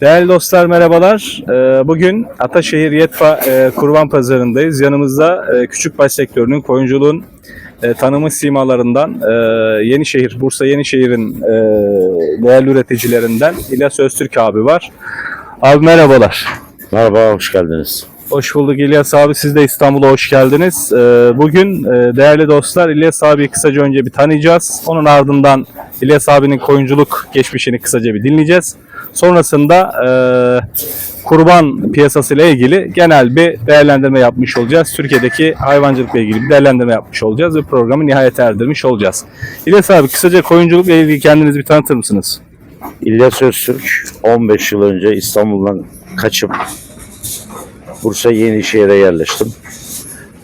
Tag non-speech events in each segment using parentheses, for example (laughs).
Değerli dostlar merhabalar. Ee, Bugün Ataşehir Yetfa e, Kurban Pazarı'ndayız. Yanımızda e, küçükbaş sektörünün koyunculuğun e, tanımı simalarından Yenişehir, Bursa Yenişehir'in değerli üreticilerinden İlyas Öztürk abi var. Abi merhabalar. Merhaba, hoş geldiniz. Hoş bulduk İlyas abi. Siz de İstanbul'a hoş geldiniz. Bugün değerli dostlar İlyas abi kısaca önce bir tanıyacağız. Onun ardından İlyas abinin koyunculuk geçmişini kısaca bir dinleyeceğiz. Sonrasında e, kurban piyasası ile ilgili genel bir değerlendirme yapmış olacağız. Türkiye'deki hayvancılıkla ilgili bir değerlendirme yapmış olacağız ve programı nihayete erdirmiş olacağız. İlyas abi kısaca koyunculukla ilgili kendinizi bir tanıtır mısınız? İlyas Öztürk, 15 yıl önce İstanbul'dan kaçıp Bursa Yenişehir'e yerleştim.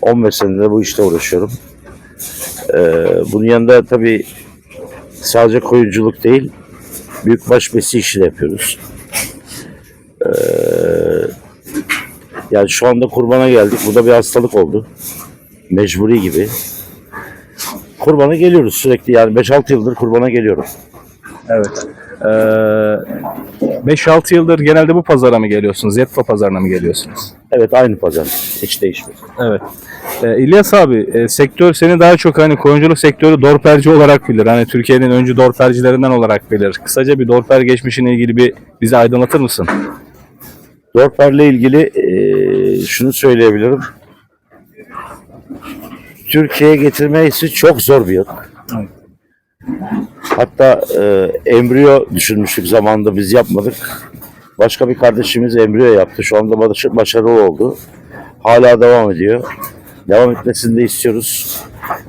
15 senedir bu işte uğraşıyorum. Ee, bunun yanında tabii sadece koyunculuk değil, büyükbaş besi işi de yapıyoruz. Ee, yani şu anda kurbana geldik. Bu da bir hastalık oldu. Mecburi gibi. Kurbana geliyoruz sürekli yani 5-6 yıldır kurbana geliyorum. Evet. Ee, 5-6 yıldır genelde bu pazara mı geliyorsunuz? Yetfa pazarına mı geliyorsunuz? Evet aynı pazar. Hiç değişmiyor. Evet. Ee, İlyas abi e, sektör seni daha çok hani koyunculuk sektörü dorperci olarak bilir. Hani Türkiye'nin öncü dorpercilerinden olarak bilir. Kısaca bir dorper geçmişine ilgili bir bizi aydınlatır mısın? Dorper'le ilgili eee, şunu söyleyebilirim. Türkiye'ye getirmesi çok zor bir yıl. Evet. Hatta eee embriyo düşünmüştük zamanında biz yapmadık. Başka bir kardeşimiz embriyo yaptı. Şu anda baş- başarılı oldu. Hala devam ediyor. Devam etmesini de istiyoruz.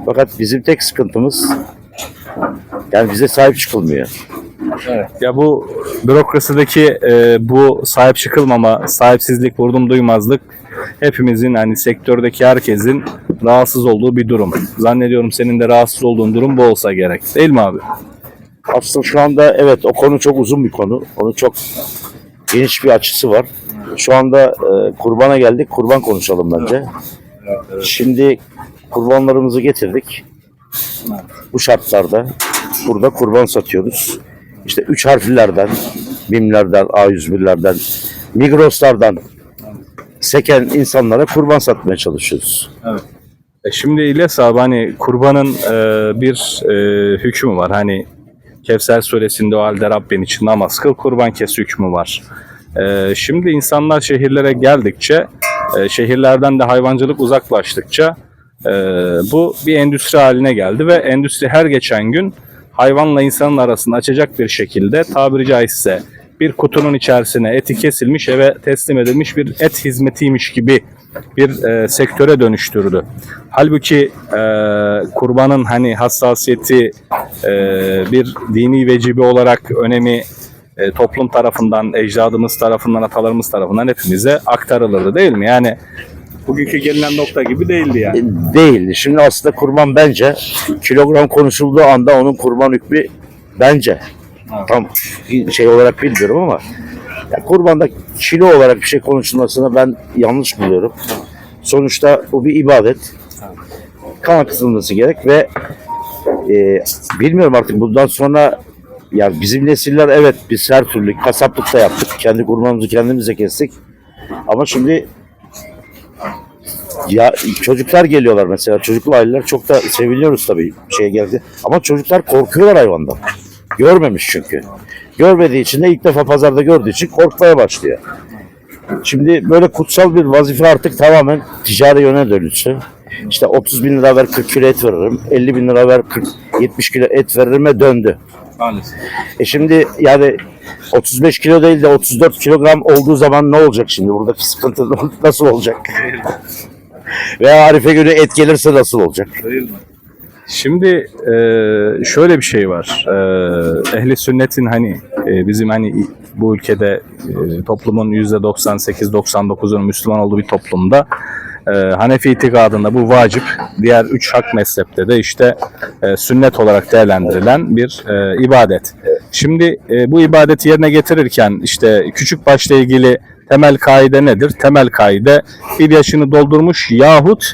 Fakat bizim tek sıkıntımız yani bize sahip çıkılmıyor. Ya bu bürokrasideki e, bu sahip çıkılmama, sahipsizlik, vurdum duymazlık hepimizin hani sektördeki herkesin rahatsız olduğu bir durum. Zannediyorum senin de rahatsız olduğun durum bu olsa gerek. Değil mi abi? Aslında şu anda evet o konu çok uzun bir konu. Onun çok geniş bir açısı var. Şu anda e, kurbana geldik. Kurban konuşalım bence. Şimdi kurbanlarımızı getirdik. Bu şartlarda burada kurban satıyoruz. İşte üç harflilerden, BİM'lerden, A101'lerden, Migros'lardan seken insanlara kurban satmaya çalışıyoruz. E Şimdi İlyas abi hani kurbanın e, bir e, hükmü var. Hani Kevser suresinde o halde Rabbin için namaz kıl kurban kes hükmü var. E, şimdi insanlar şehirlere geldikçe e, şehirlerden de hayvancılık uzaklaştıkça e, bu bir endüstri haline geldi ve endüstri her geçen gün hayvanla insanın arasını açacak bir şekilde tabiri caizse bir kutunun içerisine eti kesilmiş eve teslim edilmiş bir et hizmetiymiş gibi bir e, sektöre dönüştürdü. Halbuki e, kurbanın hani hassasiyeti e, bir dini vecibe olarak önemi e, toplum tarafından, ecdadımız tarafından, atalarımız tarafından hepimize aktarılırdı değil mi? Yani bugünkü gelinen nokta gibi değildi yani. E, Değil. Şimdi aslında kurban bence kilogram konuşulduğu anda onun kurban hükmü bence tam şey olarak bilmiyorum ama ya kurbanda kilo olarak bir şey konuşulmasına ben yanlış buluyorum. Sonuçta bu bir ibadet. Kan akıtılması gerek ve e, bilmiyorum artık bundan sonra yani bizim nesiller evet biz her türlü kasaplık da yaptık. Kendi kurbanımızı kendimiz de kestik. Ama şimdi ya çocuklar geliyorlar mesela çocuklu aileler çok da seviliyoruz tabii şeye geldi. Ama çocuklar korkuyorlar hayvandan. Görmemiş çünkü. Görmediği için de ilk defa pazarda gördüğü için korkmaya başlıyor. Şimdi böyle kutsal bir vazife artık tamamen ticari yöne dönüşü. İşte 30 bin lira ver 40 kilo et veririm. 50 bin lira ver 40, 70 kilo et veririme döndü. Maalesef. E şimdi yani 35 kilo değil de 34 kilogram olduğu zaman ne olacak şimdi? Buradaki sıkıntı (laughs) nasıl olacak? Veya Arife günü et gelirse nasıl olacak? Şimdi e, şöyle bir şey var. E, ehli sünnetin hani e, bizim hani bu ülkede e, toplumun %98-99'unun Müslüman olduğu bir toplumda e, Hanefi itikadında bu vacip. Diğer üç hak mezhepte de işte e, sünnet olarak değerlendirilen bir e, ibadet. Şimdi e, bu ibadeti yerine getirirken işte küçük başla ilgili temel kaide nedir? Temel kaide bir yaşını doldurmuş yahut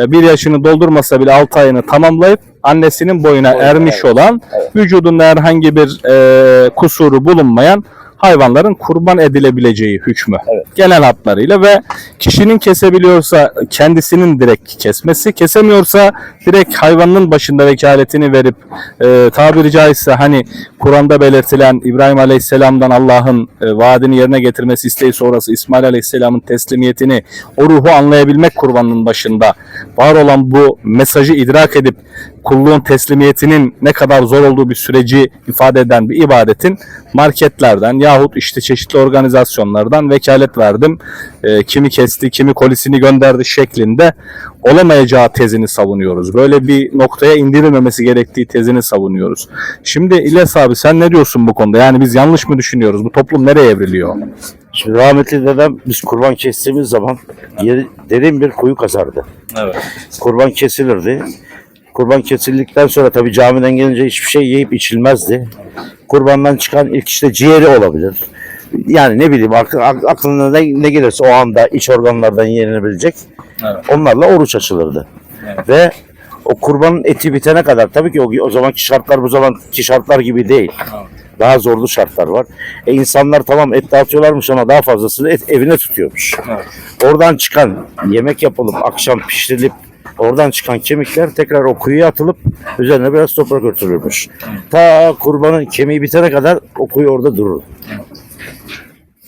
e, bir yaşını doldurmasa bile 6 ayını tamamlayıp annesinin boyuna ermiş olan vücudunda herhangi bir e, kusuru bulunmayan hayvanların kurban edilebileceği hükmü. Evet. Genel hatlarıyla ve kişinin kesebiliyorsa kendisinin direkt kesmesi, kesemiyorsa direkt hayvanın başında vekaletini verip e, tabiri caizse hani Kur'an'da belirtilen İbrahim Aleyhisselam'dan Allah'ın e, vaadini yerine getirmesi isteği sonrası İsmail Aleyhisselam'ın teslimiyetini o ruhu anlayabilmek kurbanın başında var olan bu mesajı idrak edip kulluğun teslimiyetinin ne kadar zor olduğu bir süreci ifade eden bir ibadetin marketlerden yahut işte çeşitli organizasyonlardan vekalet verdim. e, kimi kesti, kimi kolisini gönderdi şeklinde olamayacağı tezini savunuyoruz. Böyle bir noktaya indirilmemesi gerektiği tezini savunuyoruz. Şimdi İlyas abi sen ne diyorsun bu konuda? Yani biz yanlış mı düşünüyoruz? Bu toplum nereye evriliyor? Şimdi rahmetli dedem biz kurban kestiğimiz zaman yeri, derin bir kuyu kazardı. Evet. Kurban kesilirdi. Kurban kesildikten sonra tabii camiden gelince hiçbir şey yiyip içilmezdi. Kurbandan çıkan ilk işte ciğeri olabilir. Yani ne bileyim ak- ak- aklına ne, ne gelirse o anda iç organlardan yenilebilecek. Evet. Onlarla oruç açılırdı. Ve o kurbanın eti bitene kadar tabii ki o, o zamanki şartlar bu zamanki şartlar gibi değil. Daha zorlu şartlar var. E insanlar tamam et dağıtıyorlarmış ama daha fazlasını et evine tutuyormuş. Oradan çıkan yemek yapılıp akşam pişirilip oradan çıkan kemikler tekrar o kuyuya atılıp üzerine biraz toprak örtülürmüş. Ta kurbanın kemiği bitene kadar o kuyu orada durur.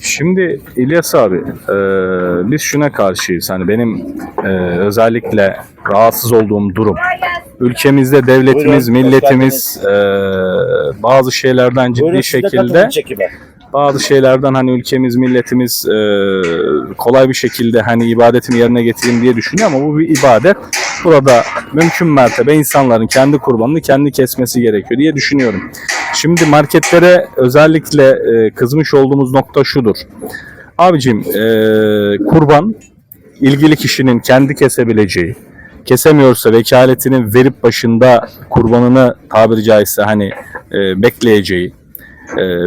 Şimdi İlyas abi e, biz şuna karşıyız. Hani benim e, özellikle rahatsız olduğum durum. Ülkemizde devletimiz, Buyurun, milletimiz e, bazı şeylerden ciddi Buyurun, şekilde bazı şeylerden hani ülkemiz, milletimiz e, kolay bir şekilde hani ibadetimi yerine getireyim diye düşünüyor ama bu bir ibadet. Burada mümkün mertebe insanların kendi kurbanını kendi kesmesi gerekiyor diye düşünüyorum. Şimdi marketlere özellikle e, kızmış olduğumuz nokta şudur. Abicim e, kurban ilgili kişinin kendi kesebileceği, kesemiyorsa vekaletini verip başında kurbanını tabiri caizse hani e, bekleyeceği,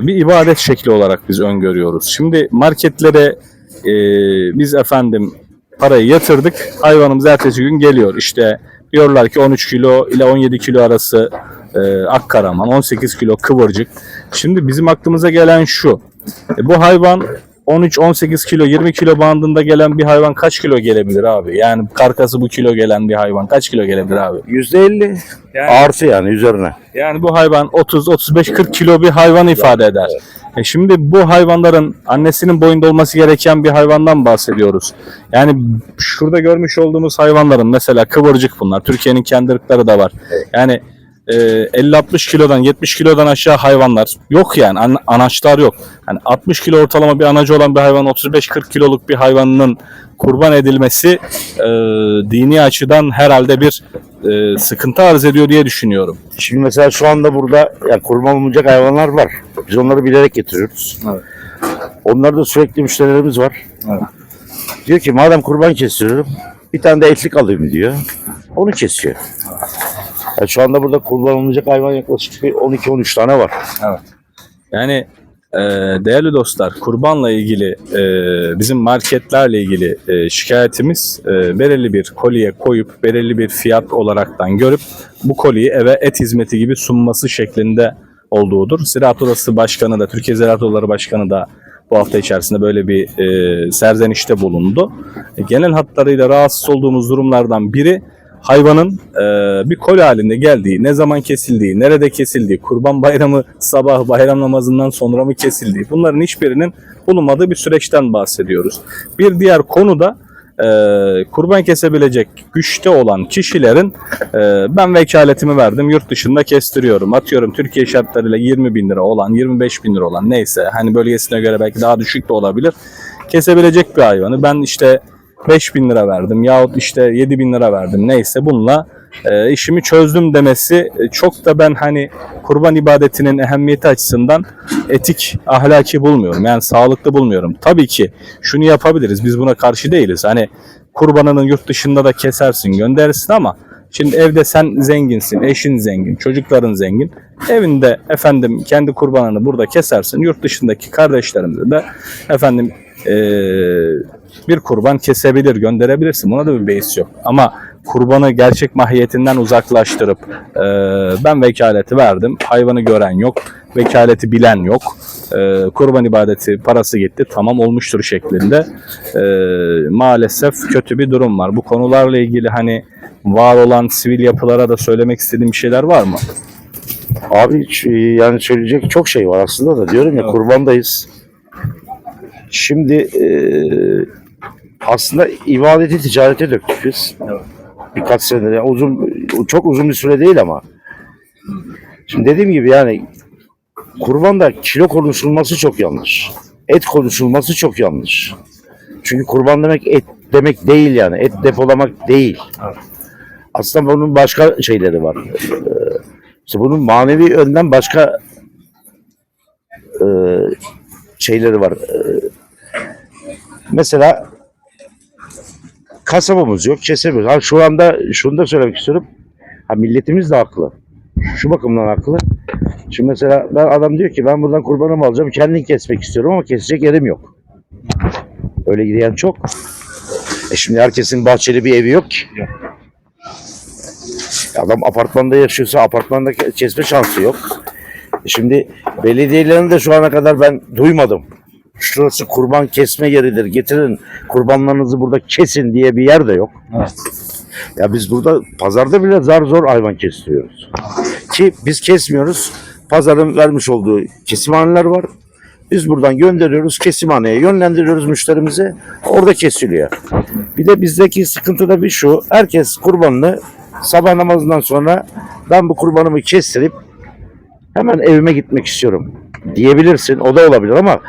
bir ibadet şekli olarak biz öngörüyoruz. Şimdi marketlere biz efendim parayı yatırdık, hayvanımız ertesi gün geliyor. İşte diyorlar ki 13 kilo ile 17 kilo arası e, akkaraman, 18 kilo kıvırcık. Şimdi bizim aklımıza gelen şu, e, bu hayvan 13-18 kilo 20 kilo bandında gelen bir hayvan kaç kilo gelebilir abi? Yani karkası bu kilo gelen bir hayvan kaç kilo gelebilir abi? Yüzde elli Yani- artı yani üzerine. Yani bu hayvan 30 35 40 kilo bir hayvan ifade eder. E şimdi bu hayvanların annesinin boyunda olması gereken bir hayvandan bahsediyoruz. Yani şurada görmüş olduğumuz hayvanların mesela kıvırcık bunlar. Türkiye'nin kendi ırkları da var. Yani e, 50-60 kilodan 70 kilodan aşağı hayvanlar yok yani An- anaçlar yok. Hani 60 kilo ortalama bir anacı olan bir hayvan 35-40 kiloluk bir hayvanın kurban edilmesi e, dini açıdan herhalde bir e, sıkıntı arz ediyor diye düşünüyorum. Şimdi mesela şu anda burada yani kurban olmayacak hayvanlar var. Biz onları bilerek getiriyoruz. Evet. Onlarda sürekli müşterilerimiz var. Evet. Diyor ki madem kurban kesiyorum bir tane de etlik alayım diyor. Onu kesiyor. Yani şu anda burada kurban olmayacak hayvan yaklaşık bir 12-13 tane var. Yani e, değerli dostlar kurbanla ilgili e, bizim marketlerle ilgili e, şikayetimiz e, belirli bir koliye koyup belirli bir fiyat olaraktan görüp bu koliyi eve et hizmeti gibi sunması şeklinde olduğudur. Ziraat Odası Başkanı da Türkiye Ziraat Odaları Başkanı da bu hafta içerisinde böyle bir e, serzenişte bulundu. E, genel hatlarıyla rahatsız olduğumuz durumlardan biri hayvanın e, bir kol halinde geldiği, ne zaman kesildiği, nerede kesildiği, kurban bayramı sabah bayram namazından sonra mı kesildiği bunların hiçbirinin bulunmadığı bir süreçten bahsediyoruz. Bir diğer konu da e, kurban kesebilecek güçte olan kişilerin e, ben vekaletimi verdim yurt dışında kestiriyorum. Atıyorum Türkiye şartlarıyla 20 bin lira olan 25 bin lira olan neyse hani bölgesine göre belki daha düşük de olabilir. Kesebilecek bir hayvanı ben işte 5 bin lira verdim yahut işte 7 bin lira verdim neyse bununla e, işimi çözdüm demesi e, çok da ben hani kurban ibadetinin ehemmiyeti açısından etik, ahlaki bulmuyorum. Yani sağlıklı bulmuyorum. Tabii ki şunu yapabiliriz. Biz buna karşı değiliz. Hani kurbanını yurt dışında da kesersin, gönderirsin ama şimdi evde sen zenginsin, eşin zengin, çocukların zengin. Evinde efendim kendi kurbanını burada kesersin. Yurt dışındaki kardeşlerimize de efendim eee, bir kurban kesebilir, gönderebilirsin. Buna da bir beis yok. Ama kurbanı gerçek mahiyetinden uzaklaştırıp e, ben vekaleti verdim. Hayvanı gören yok. Vekaleti bilen yok. E, kurban ibadeti parası gitti. Tamam olmuştur şeklinde. E, maalesef kötü bir durum var. Bu konularla ilgili hani var olan sivil yapılara da söylemek istediğim bir şeyler var mı? Abi ç- yani söyleyecek çok şey var aslında da diyorum ya Evet. kurbandayız. Şimdi eee, aslında ibadeti ticarete döktük biz. Birkaç senedir. Yani uzun, çok uzun bir süre değil ama. Şimdi dediğim gibi yani kurbanda kilo konuşulması çok yanlış. Et konuşulması çok yanlış. Çünkü kurban demek et demek değil yani. Et depolamak değil. Aslında bunun başka şeyleri var. Eee, işte bunun manevi yönden başka e, şeyleri var. E, mesela kasabımız yok, kesemiyoruz. Ha, şu anda şunu da söylemek istiyorum. Ha, milletimiz de haklı. Şu bakımdan haklı. Şimdi mesela ben adam diyor ki ben buradan kurbanımı alacağım. Kendim kesmek istiyorum ama kesecek yerim yok. Öyle gideyen çok. E şimdi herkesin bahçeli bir evi yok ki. Adam apartmanda yaşıyorsa apartmanda ke- kesme şansı yok. E Şimdi belediyelerin de şu ana kadar ben duymadım. Şurası kurban kesme yeridir. Getirin kurbanlarınızı burada kesin diye bir yer de yok. Ya biz burada pazarda bile zar zor hayvan kestiriyoruz. Ki biz kesmiyoruz. Pazarın vermiş olduğu kesimhaneler var. Biz buradan gönderiyoruz kesimhaneye yönlendiriyoruz müşterimize. Orada kesiliyor. Bir de bizdeki sıkıntı da bir şu. Herkes kurbanını sabah namazından sonra ben bu kurbanımı kestirip hemen evime gitmek istiyorum diyebilirsin. O da olabilir ama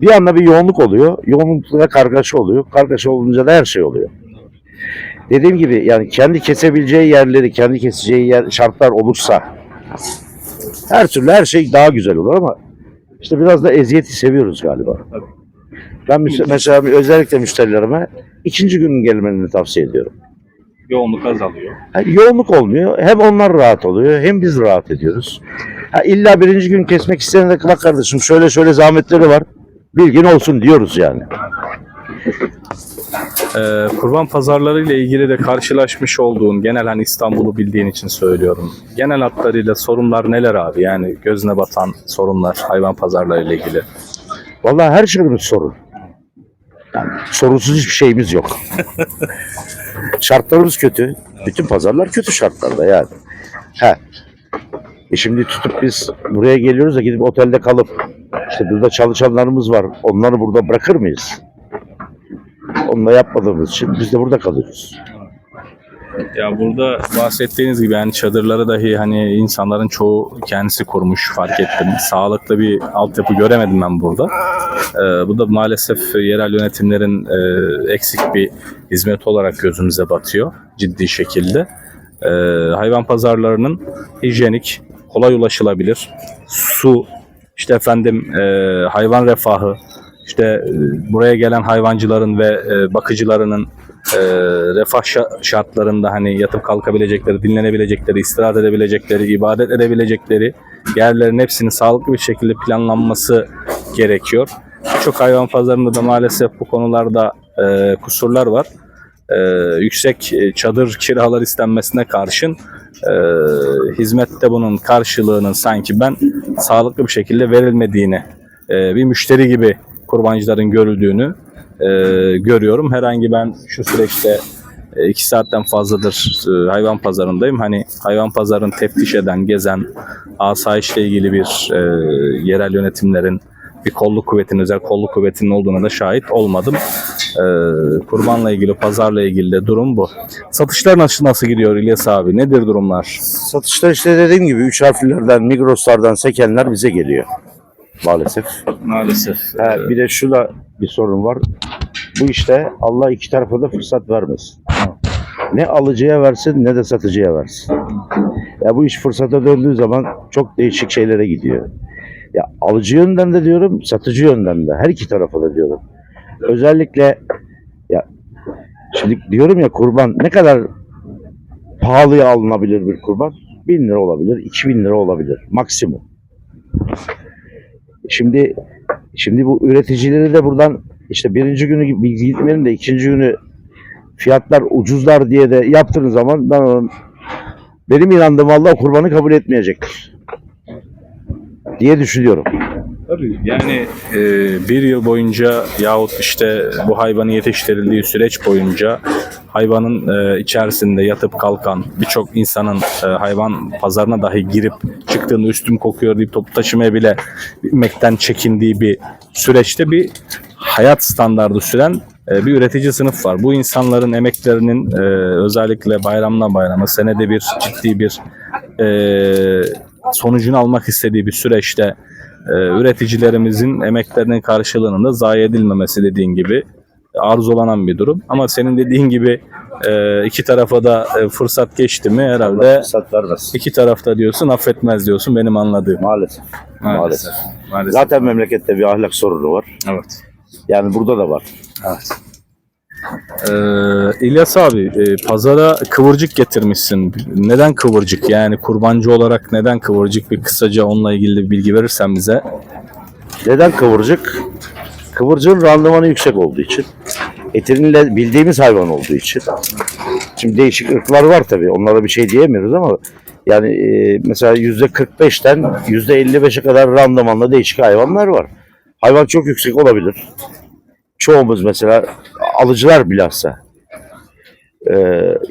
bir anda bir yoğunluk oluyor. Yoğunlukla kargaşa oluyor. Kargaşa olunca da her şey oluyor. Dediğim gibi yani kendi kesebileceği yerleri, kendi keseceği yer, şartlar olursa her türlü her şey daha güzel olur ama işte biraz da eziyeti seviyoruz galiba. Ben mesela özellikle müşterilerime ikinci günün gelmelerini tavsiye ediyorum. Yoğunluk azalıyor. Yani yoğunluk olmuyor. Hem onlar rahat oluyor hem biz rahat ediyoruz. Ha, illa birinci gün kesmek isteyene de bak kardeşim şöyle şöyle zahmetleri var. Bilgin olsun diyoruz yani. Ee, kurban pazarları ile ilgili de karşılaşmış olduğun genel hani İstanbul'u bildiğin için söylüyorum. Genel hatlarıyla sorunlar neler abi? Yani gözüne batan sorunlar hayvan pazarları ile ilgili. Vallahi her şeyimiz sorun. Yani sorunsuz hiçbir şeyimiz yok. (laughs) Şartlarımız kötü. Bütün pazarlar kötü şartlarda yani. He. E şimdi tutup biz buraya geliyoruz da gidip otelde kalıp işte burada çalışanlarımız var. Onları burada bırakır mıyız? Onu da yapmadığımız için biz de burada kalıyoruz. Ya burada bahsettiğiniz gibi yani çadırları dahi hani insanların çoğu kendisi kurmuş fark ettim. Sağlıklı bir altyapı göremedim ben burada. Ee, bu da maalesef yerel yönetimlerin e, eksik bir hizmet olarak gözümüze batıyor ciddi şekilde. Ee, hayvan pazarlarının hijyenik, kolay ulaşılabilir, su, işte efendim e, hayvan refahı, işte e, buraya gelen hayvancıların ve e, bakıcılarının e, refah şa- şartlarında hani yatıp kalkabilecekleri, dinlenebilecekleri, istirahat edebilecekleri, ibadet edebilecekleri yerlerin hepsinin sağlıklı bir şekilde planlanması gerekiyor. Birçok hayvan pazarında da maalesef bu konularda e, kusurlar var. E, yüksek çadır kiralar istenmesine karşın e, hizmette bunun karşılığının sanki ben sağlıklı bir şekilde verilmediğini, e, bir müşteri gibi kurbancıların görüldüğünü e, görüyorum. Herhangi ben şu süreçte e, iki saatten fazladır e, hayvan pazarındayım. Hani hayvan pazarını teftiş eden, gezen, asayişle ilgili bir e, yerel yönetimlerin bir kolluk kuvvetinin, özel kolluk kuvvetinin olduğuna da şahit olmadım. E, kurbanla ilgili, pazarla ilgili de durum bu. Satışlar nasıl, nasıl gidiyor İlyas abi? Nedir durumlar? Satışta işte dediğim gibi üç harflilerden, Migros'lardan sekenler bize geliyor. Maalesef. Maalesef. Ha, bir de şu da bir sorun var. Bu işte Allah iki tarafa da fırsat vermesin. Ne alıcıya versin ne de satıcıya versin. Ya bu iş fırsata döndüğü zaman çok değişik şeylere gidiyor. Ya alıcı yönden de diyorum, satıcı yönden de. Her iki tarafa da diyorum. Özellikle ya şimdi diyorum ya kurban ne kadar pahalıya alınabilir bir kurban? Bin lira olabilir, iki bin lira olabilir maksimum. Şimdi Şimdi bu üreticileri de buradan işte birinci günü bilgi gitmenin de ikinci günü fiyatlar ucuzlar diye de yaptığınız zaman ben benim inandığım Allah kurbanı kabul etmeyecektir. Diye düşünüyorum. Tabii yani e, bir yıl boyunca yahut işte bu hayvanın yetiştirildiği süreç boyunca hayvanın e, içerisinde yatıp kalkan birçok insanın e, hayvan pazarına dahi girip çıktığında üstüm kokuyor deyip toplu taşımaya bile binmekten çekindiği bir süreçte bir hayat standardı süren e, bir üretici sınıf var. Bu insanların emeklerinin e, özellikle bayramdan bayrama senede bir ciddi bir e, sonucunu almak istediği bir süreçte e, üreticilerimizin emeklerinin karşılığının da zayi edilmemesi dediğin gibi arzulanan bir durum. Ama senin dediğin gibi e, iki tarafa da e, fırsat geçti mi herhalde Fırsat vermez. iki tarafta diyorsun affetmez diyorsun benim anladığım. Maalesef. Maalesef. Maalesef. Zaten memlekette bir ahlak sorunu var. Evet. Yani burada da var. Evet. Ee, İlyas abi e, pazara kıvırcık getirmişsin. Neden kıvırcık? Yani kurbancı olarak neden kıvırcık? Bir kısaca onunla ilgili bir bilgi verirsen bize. Neden kıvırcık? Kıvırcığın randımanı yüksek olduğu için. Etinin bildiğimiz hayvan olduğu için. Şimdi değişik ırklar var tabii. Onlara bir şey diyemiyoruz ama yani e, mesela yüzde 45'ten yüzde 55'e kadar randımanlı değişik hayvanlar var. Hayvan çok yüksek olabilir. Çoğumuz mesela alıcılar bilhassa e,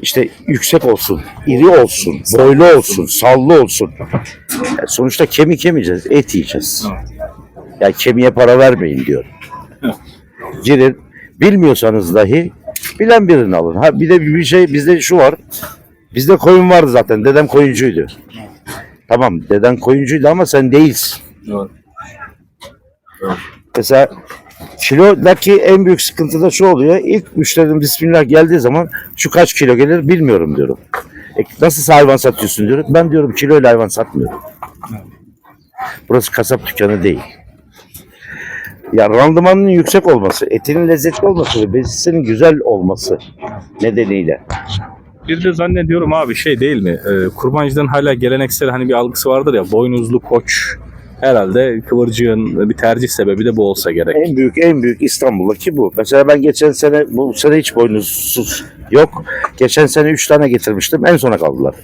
işte yüksek olsun, iri olsun, boylu olsun, sallı olsun. Yani sonuçta kemik yemeyeceğiz, et yiyeceğiz. Yani kemiğe para vermeyin diyor. Girin. Bilmiyorsanız dahi bilen birini alın. Ha bir de bir şey bizde şu var. Bizde koyun vardı zaten. Dedem koyuncuydu. Tamam deden koyuncuydu ama sen değilsin. Mesela kilodaki en büyük sıkıntı da şu oluyor. İlk müşterinin bismillah geldiği zaman şu kaç kilo gelir bilmiyorum diyorum. E, nasıl hayvan satıyorsun diyorum. Ben diyorum kiloyla hayvan satmıyorum. Burası kasap dükkanı değil. Ya randımanının yüksek olması, etinin lezzetli olması ve besisinin güzel olması nedeniyle. Bir de zannediyorum abi şey değil mi? Ee, kurbancıların hala geleneksel hani bir algısı vardır ya boynuzlu koç. Herhalde kıvırcığın bir tercih sebebi de bu olsa gerek. En büyük en büyük İstanbul'daki bu. Mesela ben geçen sene bu sene hiç boynuzsuz yok. Geçen sene 3 tane getirmiştim. En sona kaldılar.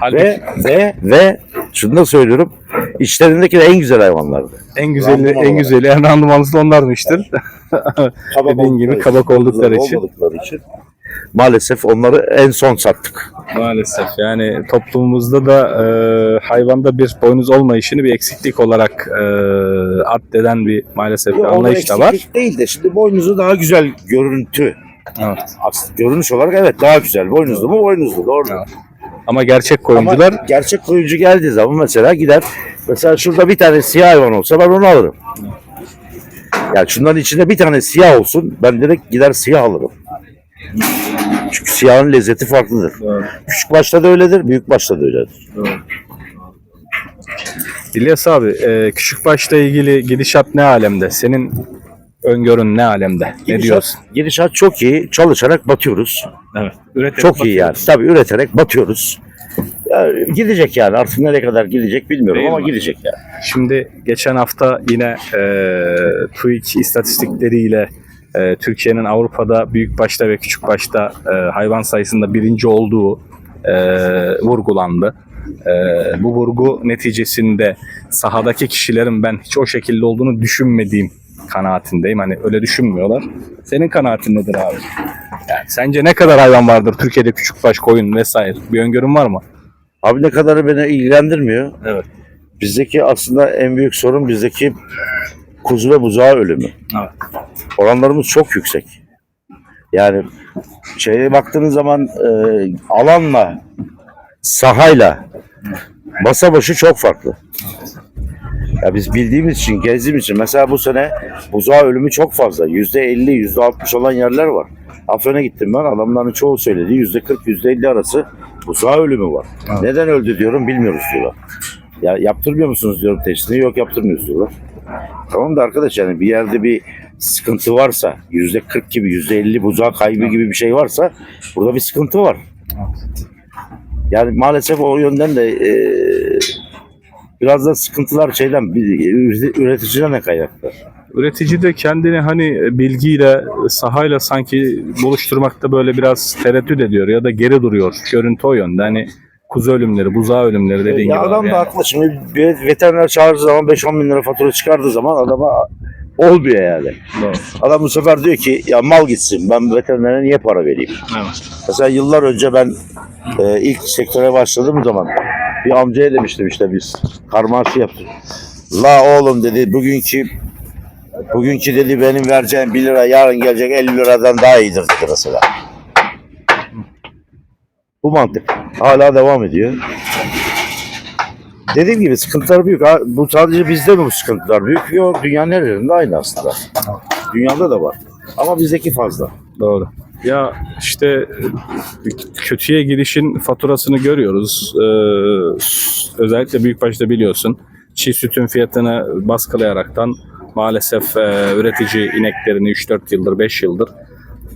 Halbuki Ve ve ve şunu da söylüyorum. İçlerindeki de en güzel hayvanlardı. en güzeli randıman en olarak. güzeli en randımanlısı onlarmıştır. (laughs) Dediğin gibi kabak oldukları için. olmadıkları için. Maalesef onları en son sattık. Maalesef yani toplumumuzda da e, hayvanda bir boynuz olmayışını bir eksiklik olarak e, addeden bir maalesef bir anlayış da var. eksiklik değil de şimdi boynuzu daha güzel görüntü. Evet. Aslında görünüş olarak evet daha güzel. Boynuzlu mu boynuzlu doğru. Evet. Ama gerçek koyuncular Ama gerçek koyuncu geldiği zaman mesela gider. Mesela şurada bir tane siyah hayvan olsa ben onu alırım. Yani şunların içinde bir tane siyah olsun ben direkt gider siyah alırım. Çünkü siyahın lezzeti farklıdır. Küçük başta da öyledir, büyük başta da öyledir. İlyas abi e, küçük başla ilgili gidişat ne alemde? Senin öngörün ne alemde? Ne Gidişat- diyorsun? Gidişat çok iyi. Çalışarak batıyoruz. Evet. Üreterek Çok iyi yani. Tabii üreterek batıyoruz. Ya, gidecek yani. Artık nereye kadar gidecek bilmiyorum Değil ama mi? gidecek yani. Şimdi geçen hafta yine e, TÜİK istatistikleriyle e, Türkiye'nin Avrupa'da büyük başta ve küçük başta e, hayvan sayısında birinci olduğu e, vurgulandı. E, bu vurgu neticesinde sahadaki kişilerin ben hiç o şekilde olduğunu düşünmediğim kanaatindeyim. Hani öyle düşünmüyorlar. Senin kanaatin nedir abi? Yani sence ne kadar hayvan vardır Türkiye'de küçük baş koyun vesaire? Bir öngörün var mı? Abi ne kadarı beni ilgilendirmiyor. Evet. Bizdeki aslında en büyük sorun bizdeki kuzu ve buzağı ölümü. Evet. Oranlarımız çok yüksek. Yani şeye baktığınız zaman e, alanla sahayla masa başı çok farklı. Ya biz bildiğimiz için, gezdiğimiz için mesela bu sene buzağı ölümü çok fazla. Yüzde elli, yüzde altmış olan yerler var. Afyon'a gittim ben. Adamların çoğu söyledi. Yüzde kırk, yüzde elli arası buzağı ölümü var. Neden öldü diyorum bilmiyoruz diyorlar. Ya yaptırmıyor musunuz diyorum testini. Yok yaptırmıyoruz diyorlar. Tamam da arkadaş yani bir yerde bir sıkıntı varsa yüzde 40 gibi yüzde 50 buzağı kaybı gibi bir şey varsa burada bir sıkıntı var. Yani maalesef o yönden de e, biraz da sıkıntılar şeyden üreticiden de kaynaklı. üretici de kendini hani bilgiyle, sahayla sanki buluşturmakta böyle biraz tereddüt ediyor ya da geri duruyor. Görüntü o yönde. Hani kuzu ölümleri, buzağı ölümleri dediğin ya gibi. adam da yani. haklı. Şimdi bir veteriner çağırdığı zaman 5-10 bin lira fatura çıkardığı zaman adama olmuyor yani. Doğru. Adam bu sefer diyor ki ya mal gitsin ben veterinere niye para vereyim? Evet. Mesela yıllar önce ben e, ilk sektöre başladığım zaman bir amcaya demiştim işte biz karmaşı yaptık. La oğlum dedi bugünkü bugünkü dedi benim vereceğim 1 lira yarın gelecek 50 liradan daha iyidir dedi mesela. Bu mantık hala devam ediyor. Dediğim gibi sıkıntılar büyük. Bu sadece bizde mi bu sıkıntılar büyük? Yok dünyanın her yerinde aynı aslında. Dünyada da var. Ama bizdeki fazla. Doğru. Ya işte e, kötüye gidişin faturasını görüyoruz. Ee, özellikle büyükbaşta biliyorsun. Çiğ sütün fiyatını baskılayaraktan maalesef e, üretici ineklerini 3-4 yıldır, 5 yıldır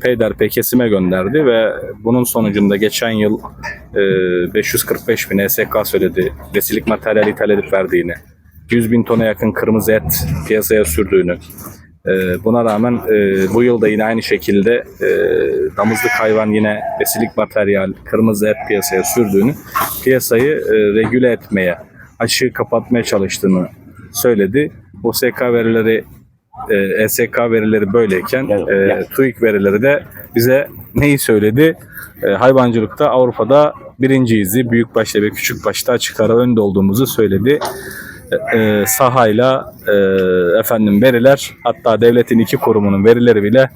peyderpey kesime gönderdi ve bunun sonucunda geçen yıl e, 545 bin ESK söyledi besilik materyal ithal edip verdiğini, 100 bin tona yakın kırmızı et piyasaya sürdüğünü, ee, Buna rağmen e, bu yılda yine aynı şekilde e, damızlık hayvan yine besilik materyal, kırmızı et piyasaya sürdüğünü, piyasayı e, regüle etmeye, açığı kapatmaya çalıştığını söyledi. OSK verileri, e, ESK verileri böyleyken e. TÜİK verileri de bize neyi söyledi? E, hayvancılıkta Avrupa'da birinciyiz. Büyük başta ve küçük başta açık ara önde olduğumuzu söyledi e, sahayla e, efendim veriler hatta devletin iki kurumunun verileri bile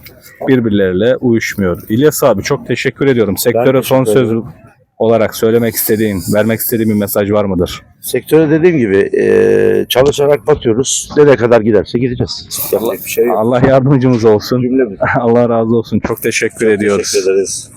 birbirleriyle uyuşmuyor. İlyas abi çok teşekkür ediyorum. Sektöre son teşekkür söz olarak söylemek istediğin, vermek istediğin bir mesaj var mıdır? Sektöre dediğim gibi e, çalışarak batıyoruz. Nereye kadar giderse gideceğiz. Yapacak bir şey yok. Allah yardımcımız olsun. Cümlemiz. (laughs) Allah razı olsun. Çok teşekkür ediyoruz. Teşekkür ederiz.